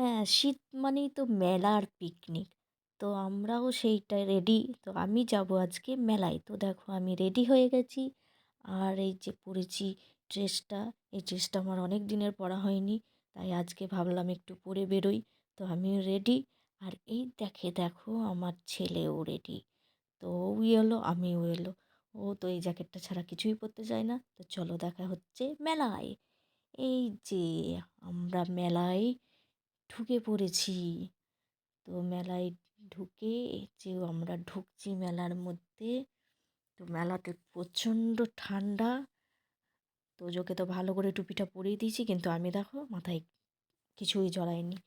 হ্যাঁ শীত মানেই তো মেলা আর পিকনিক তো আমরাও সেইটায় রেডি তো আমি যাব আজকে মেলায়। তো দেখো আমি রেডি হয়ে গেছি। আর এই যে পরেছি ড্রেসটা এই ড্রেসটা আমার অনেক দিনের পরা হয়নি, তাই আজকে ভাবলাম একটু পরে বেরোই। তো আমিও রেডি আর এই দেখে, দেখো আমার ছেলেও রেডি তো ও এলো, আমিও এলো। ও তো এই জ্যাকেটটা ছাড়া কিছুই পরতে চায় না। তো চলো দেখা হচ্ছে মেলায়। এই যে আমরা মেলায় ঢুকে পড়েছি। তো মেলায় ঢুকে যে আমরা ঢুকছি মেলার মধ্যে, তো মেলাতে প্রচণ্ড ঠান্ডা। তো তোজোকে তো ভালো করে টুপিটা পরিয়ে দিয়েছি, কিন্তু আমি দেখো মাথায় কিছুই জড়াইনি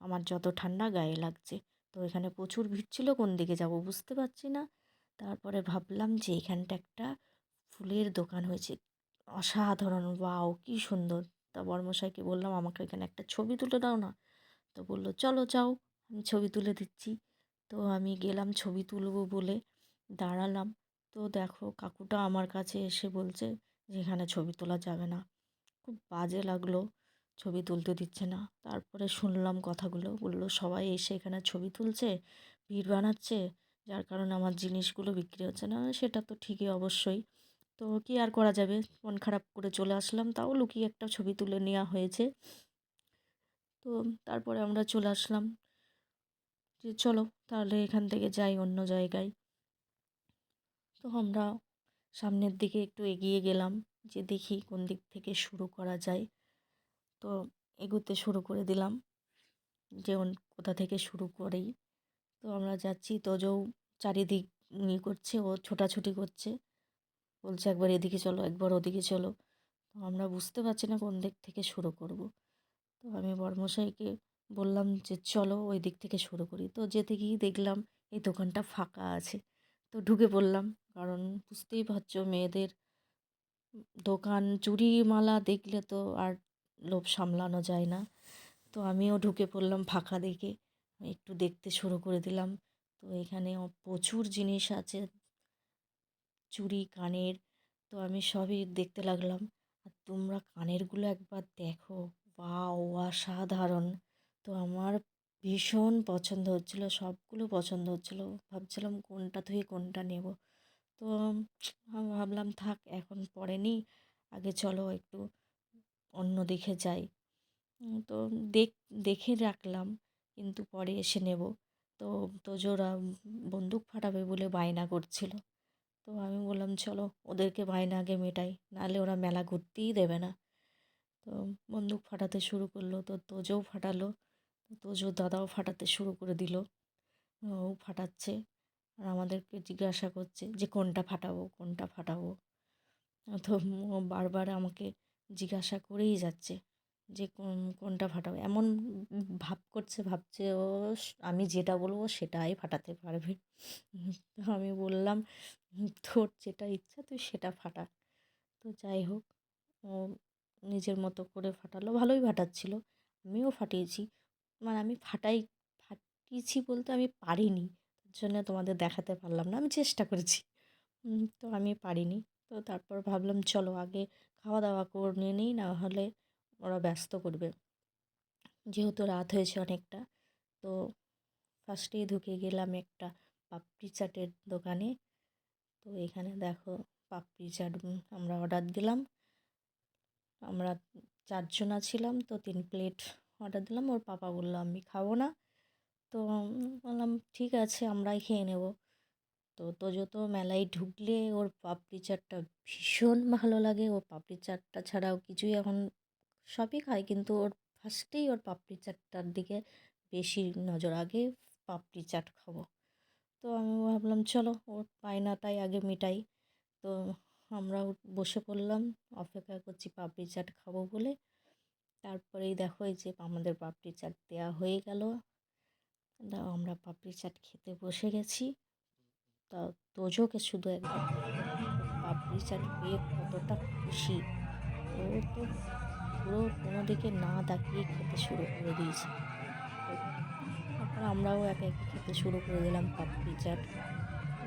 আমার যত ঠান্ডা গায়ে লাগছে। তো এখানে প্রচুর ভিড় ছিল, কোন দিকে যাব বুঝতে পারছি না। তারপরে ভাবলাম যে এখানটা একটা ফুলের দোকান হয়েছে। অসাধারণ, ওয়াও, কী সুন্দর। তা বর্মশাইকে বললাম, আমাকে এখানে একটা ছবি তুলে দাও না। তো বলল, চলো যাও, আমি ছবি তুলে দিচ্ছি। তো আমি গেলাম ছবি তুলবো বলে দাঁড়ালাম। তো দেখো, কাকুটা আমার কাছে এসে বলছে যে, এখানে ছবি তোলা যাবে না। খুব বাজে লাগল, ছবি তুলতে দিচ্ছে না। তারপরে শুনলাম কথাগুলো, বলল, সবাই এসে এখানে ছবি তুলছে, ভিড় বানাচ্ছে, যার কারণে আমার জিনিসগুলো বিক্রি হচ্ছে না। সেটা তো ঠিকই অবশ্যই। তো কী আর করা যাবে? মন খারাপ করে চলে আসলাম, তাও লুকিয়ে একটা ছবি তুলে নেওয়া হয়েছে। তো তারপরে আমরা চলে আসলাম। যে চলো তাহলে এখান থেকে যাই অন্য জায়গায়। তো আমরা সামনের দিকে একটু এগিয়ে গেলাম যে দেখি কোন দিক থেকে শুরু করা যায়। তো এগোতে শুরু করে দিলাম যে কোথা থেকে শুরু করেই তো আমরা যাচ্ছি তোজও চারিদিক ইয়ে করছে, ও ছোটাছুটি করছে। বলছে একবার এদিকে চলো, একবার ওদিকে চলো। তো আমরা বুঝতে পারছি না কোন দিক থেকে শুরু করব। তো আমি বর্মশাইকে বললাম যে, চলো ওই দিক থেকে শুরু করি। তো যেতে গিয়ে দেখলাম এই দোকানটা ফাঁকা আছে। তো ঢুকে পড়লাম, কারণ বুঝতেই পারছ মেয়েদের দোকান চুড়ি মালা দেখলে তো আর লোভ সামলানো যায় না। তো আমিও ঢুকে পড়লাম ফাঁকা দেখে, একটু দেখতে শুরু করে দিলাম। তো এখানে প্রচুর জিনিস আছে, চুড়ি, কানের। তো আমি সবই দেখতে লাগলাম। আর তোমরা কানেরগুলো একবার দেখো। ওয়াও, অসাধারণ। তো আমার ভীষণ পছন্দ হচ্ছিল, সবগুলো পছন্দ হচ্ছিল। ভাবছিলাম কোনটা থেকে কোনটা নেব। তো ভাবলাম, থাক, এখন পরে নিই। আগে চলো একটু অন্য দিকে যাই। তো দেখ, দেখে রাখলাম, কিন্তু পরে এসে নেব। তো তোজোরা বন্দুক ফাটাবে বলে বায়না করছিল। তো আমি বললাম, চলো, ওদেরকে বায়না আগে মেটাই, নাহলে ওরা মেলা ঘুরতেই দেবে না। তো বন্দুক ফাটাতে শুরু করল, তো তোজোও ফাটালো তোজোর দাদাও ফাটাতে শুরু করে দিল। ও ফাটাচ্ছে আর আমাদেরকে জিজ্ঞাসা করছে যে কোনটা ফাটাবো কোনটা ফাটাবো। তো বারবার আমাকে জিজ্ঞাসা করেই যাচ্ছে যে কোন, কোনটা ফাটাবো। এমন ভাব করছে, ভাবছে ও আমি যেটা বলব সেটাই ফাটাতে পারবে। তো আমি বললাম, তোর যেটা ইচ্ছা তুই সেটা ফাটা। তো যাই হোক, ও নিজের মতো করে ফাটালো। ভালোই ফাটাচ্ছিল। আমিও ফাটিয়েছি। মানে আমি ফাটাই, ফাটিয়েছি বলতে আমি পারিনি। তার জন্য তোমাদের দেখাতে পারলাম না। আমি চেষ্টা করেছি। তো আমি পারিনি। তো তারপর ভাবলাম, চলো আগে খাওয়া দাওয়া করে নিয়ে নিই, না হলে ওরা ব্যস্ত করবে। যেহেতু রাত হয়েছে অনেকটা, তো ফার্স্টেই ঢুকে গেলাম একটা পাপড়ি চাটের দোকানে। তো এখানে দেখো পাপড়ি চাট আমরা অর্ডার দিলাম। আমরা চারজনা ছিলাম, তো তিন প্লেট অর্ডার দিলাম। ওর পাপা বলল, আমি খাব না। তো বললাম, ঠিক আছে, আমরাই খেয়ে নেব। তো তো মেলায় ঢুকলে ওর পাপড়ি চাটটা ভীষণ ভালো লাগে। ওর পাপড়ি চাটটা ছাড়াও কিছুই এখন সবই খায়, কিন্তু ওর ফার্স্টেই ওর পাপড়ি চাটটার দিকে বেশি নজর, আগে পাপড়ি চাট খাব। তো আমি ভাবলাম, চলো, ওর বায়নাটাই আগে মেটাই। তো আমরাও বসে পড়লাম, অপেক্ষা করছি পাপড়ি চাট খাব বলে। তারপরেই দেখো এই যে আমাদের পাপড়ি চাট দেওয়া হয়ে গেল। আমরা পাপড়ি চাট খেতে বসে গেছি। তা তোজোকে শুধু একবার পাপড়ি চাট পেয়ে কতটা খুশি। ও তো পুরো কোনো দিকে না তাকিয়ে খেতে শুরু করে দিয়েছে। তারপর আমরাও একে একে খেতে শুরু করে দিলাম পাপড়ি চাট।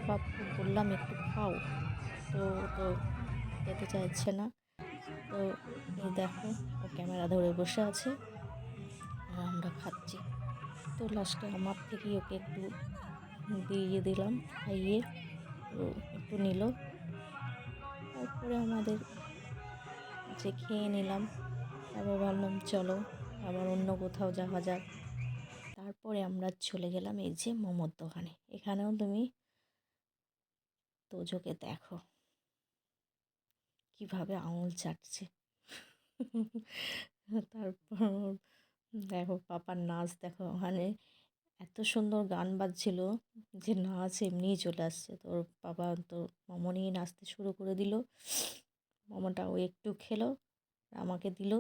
বাপু বললাম, একটু খাও। তো তো খেতে চাইছে না। তো এই দেখো, ও ক্যামেরা ধরে বসে আছে। আর আমরা খাচ্ছি। তো লাস্টে আমার থেকেই ওকে একটু দিয়ে দিলাম, খাইয়ে তো একটু নিল। তারপরে আমাদের যে খেয়ে নিলাম। তারপর ভাবলাম, চলো আবার অন্য কোথাও যাওয়া যাক। তারপরে আমরা চলে গেলাম এই যে মোমোর দোকানে। এখানেও তুমি তোজোকে দেখো। কীভাবে আঙুল চাটছে? তারপর দেখো পাপার নাচ দেখো, ওখানে এত সুন্দর গান বাজছিল যে নাচ এমনিই চলে আসছে। তোর বাবা তো মোমো নিয়ে নাচতে শুরু করে দিল। মোমোটা ও একটু খেলো, আমাকে দিল।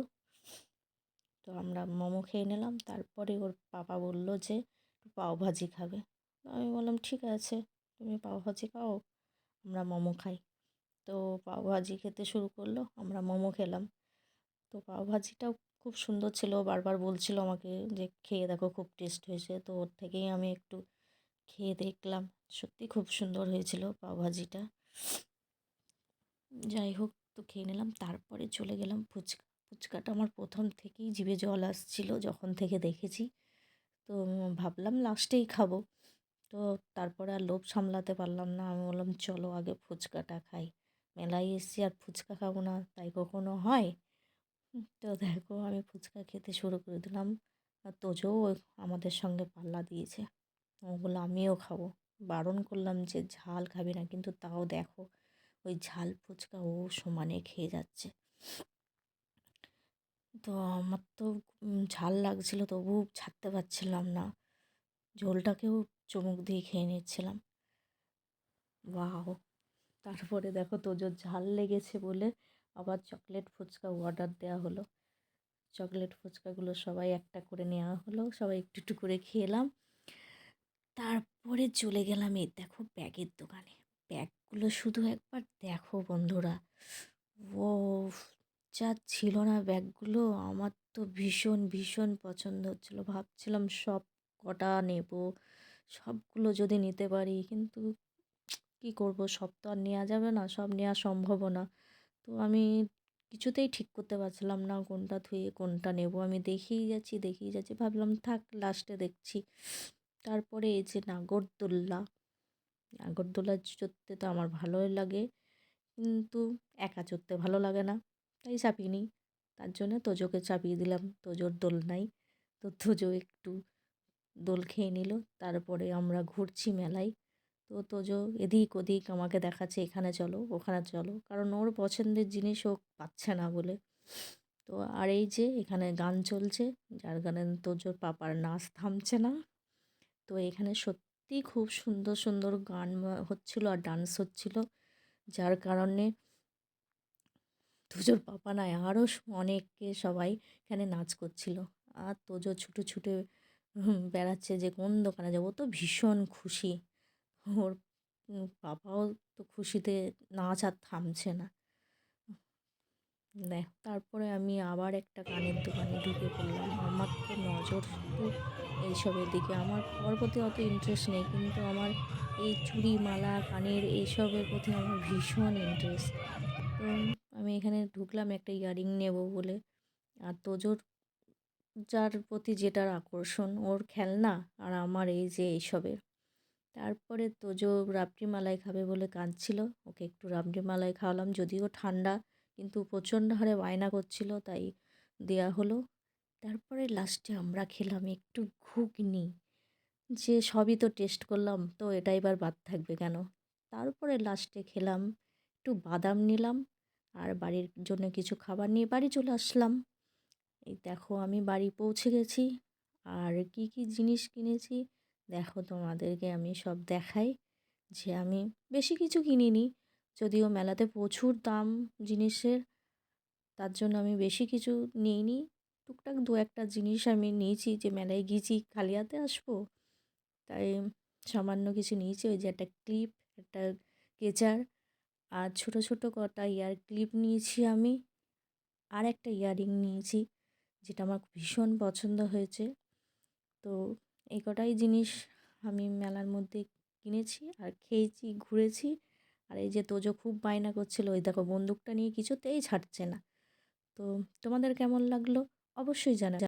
তো আমরা মোমো খেয়ে নিলাম। তারপরে ওর পাপা বলল যে পাও ভাজি খাবে। আমি বললাম, ঠিক আছে, তুমি পাও ভাজি খাও, আমরা মোমো খাই। তো পাওভাজি খেতে শুরু করল, আমরা মোমো খেলাম। তো পাওভাজিটাও খুব সুন্দর ছিল, বারবার বলছিল আমাকে যে, খেয়ে দেখো খুব টেস্ট হয়েছে। তো ওর থেকেই আমি একটু খেয়ে দেখলাম, সত্যি খুব সুন্দর হয়েছিল পাওভাজিটা যাই হোক, তো খেয়ে নিলাম, তারপরে চলে গেলাম ফুচকা। ফুচকাটা আমার প্রথম থেকেই জিভে জল আসছিল, যখন থেকে দেখেছি। তো ভাবলাম লাস্টেই খাব। তো তারপরে আর লোভ সামলাতে পারলাম না, আমি বললাম, চলো আগে ফুচকাটা খাই। মেলায় এসেছি আর ফুচকা খাব না, তাই কখনো হয়? তো দেখো, আমি ফুচকা খেতে শুরু করে দিলাম। আর তোজোও আমাদের সঙ্গে পাল্লা দিয়েছে। ওগুলো আমিও খাব। বারণ করলাম যে, ঝাল খাবি না। কিন্তু তাও দেখো, ওই ঝাল ফুচকা ও সমানে খেয়ে যাচ্ছে। তো আমার তো ঝাল লাগছিল তবু ছাড়তে পারছিলাম না। ঝোলটাকেও চুমুক দিয়ে খেয়ে নিচ্ছিলাম। বাও তারপরে দেখো তোজোর ঝাল লেগেছে বলে আবার চকলেট ফুচকা অর্ডার দেওয়া হলো। চকলেট ফুচকাগুলো সবাই একটা করে নেওয়া হলো, সবাই একটু একটু করে খেলাম। তারপরে চলে গেলাম এই দেখো ব্যাগের দোকানে। ব্যাগগুলো শুধু একবার দেখো বন্ধুরা। ও যা ছিল না ব্যাগগুলো, আমার তো ভীষণ ভীষণ পছন্দ হচ্ছিল। ভাবছিলাম সব কটা নেব, সবগুলো যদি নিতে পারি, কিন্তু কি করব? সব তো আর নেওয়া যাবে না, সব নেওয়া সম্ভবও না। তো আমি কিছুতেই ঠিক করতে পারছিলাম না, কোনটা থুয়ে কোনটা নেব। আমি দেখেই যাচ্ছি দেখেই যাচ্ছি ভাবলাম থাক লাস্টে দেখছি। তারপরে এই যে নাগরদোল্লা নাগরদোল্লা চড়তে তো আমার ভালোই লাগে, কিন্তু একা চড়তে ভালো লাগে না, তাই চাপিয়ে নিই। তার জন্য তোজোকে চাপিয়ে দিলাম, তোজোর দোল নাই, তো তোজো একটু দোল খেয়ে নিল। তারপরে আমরা ঘুরছি মেলায় তো তোজো এদিক ওদিক আমাকে দেখাচ্ছে, এখানে চলো, ওখানে চলো। কারণ ওর পছন্দের জিনিস ও পাচ্ছে না বলে। তো আর এই যে এখানে গান চলছে, যার গানে তোজোর পাপার নাচ থামছে না। তো এখানে সত্যি খুব সুন্দর সুন্দর গান হচ্ছিল আর ডান্স হচ্ছিল। যার কারণে তোজোর পাপা নয় আরও অনেকে সবাই এখানে নাচ করছিল। আর তোজো ছুটে ছুটে বেড়াচ্ছে যে কোন দোকানে যাব তো ভীষণ খুশি। ওর পাপাও তো খুশিতে নাচ আর থামছে না। দেখ, তারপরে আমি আবার একটা কানের দোকানে ঢুকে পড়লাম। আমার তো নজর শুধু এইসবের দিকে আমার খাওয়ার প্রতি অত ইন্টারেস্ট নেই, কিন্তু আমার এই চুড়ি মালা কানের এইসবের প্রতি আমার ভীষণ ইন্টারেস্ট তো আমি এখানে ঢুকলাম একটা ইয়ারিং নেব বলে। আর তোজোর, যার প্রতি যেটার আকর্ষণ, ওর খেলনা আর আমার এই যে এইসবের। তারপরে তোজো রাবড়ি মালাই খাবে বলে কাঁদছিল। ওকে একটু রাবড়ি মালাই খাওয়ালাম, যদিও ঠান্ডা, কিন্তু প্রচণ্ড হারে বায়না করছিল, তাই দেয়া হলো। তারপরে লাস্টে আমরা খেলাম একটু ঘুগনি। যে সবই তো টেস্ট করলাম, তো এটা এবার বাদ থাকবে কেন? তারপরে লাস্টে খেলাম, একটু বাদাম নিলাম, আর বাড়ির জন্য কিছু খাবার নিয়ে বাড়ি চলে আসলাম। এই দেখো আমি বাড়ি পৌঁছে গেছি, আর কি কি জিনিস কিনেছি দেখো তোমাদেরকে আমি সব দেখাই যে আমি বেশি কিছু কিনিনি। যদিও মেলাতে প্রচুর দাম জিনিসের, তার জন্য আমি বেশি কিছু নিইনি। টুকটাক দু একটা জিনিস আমি নিয়েছি যে মেলায় গিয়েছি খালি হাতে আসব। তাই সামান্য কিছু নিয়েছি, ওই যে একটা ক্লিপ, একটা কেচার আর ছোটো ছোটো কটা ইয়ার ক্লিপ নিয়েছি আমি। আর একটা ইয়াররিং নিয়েছি, যেটা আমার ভীষণ পছন্দ হয়েছে। তো এই কটাই জিনিস আমি মেলার মধ্যে কিনেছি আর খেয়েছি, ঘুরেছি। আর এই যে তোজো খুব বায়না করছিল, ওই দেখো বন্দুকটা নিয়ে কিছুতেই ছাড়ছে না। তো তোমাদের কেমন লাগল? অবশ্যই জানা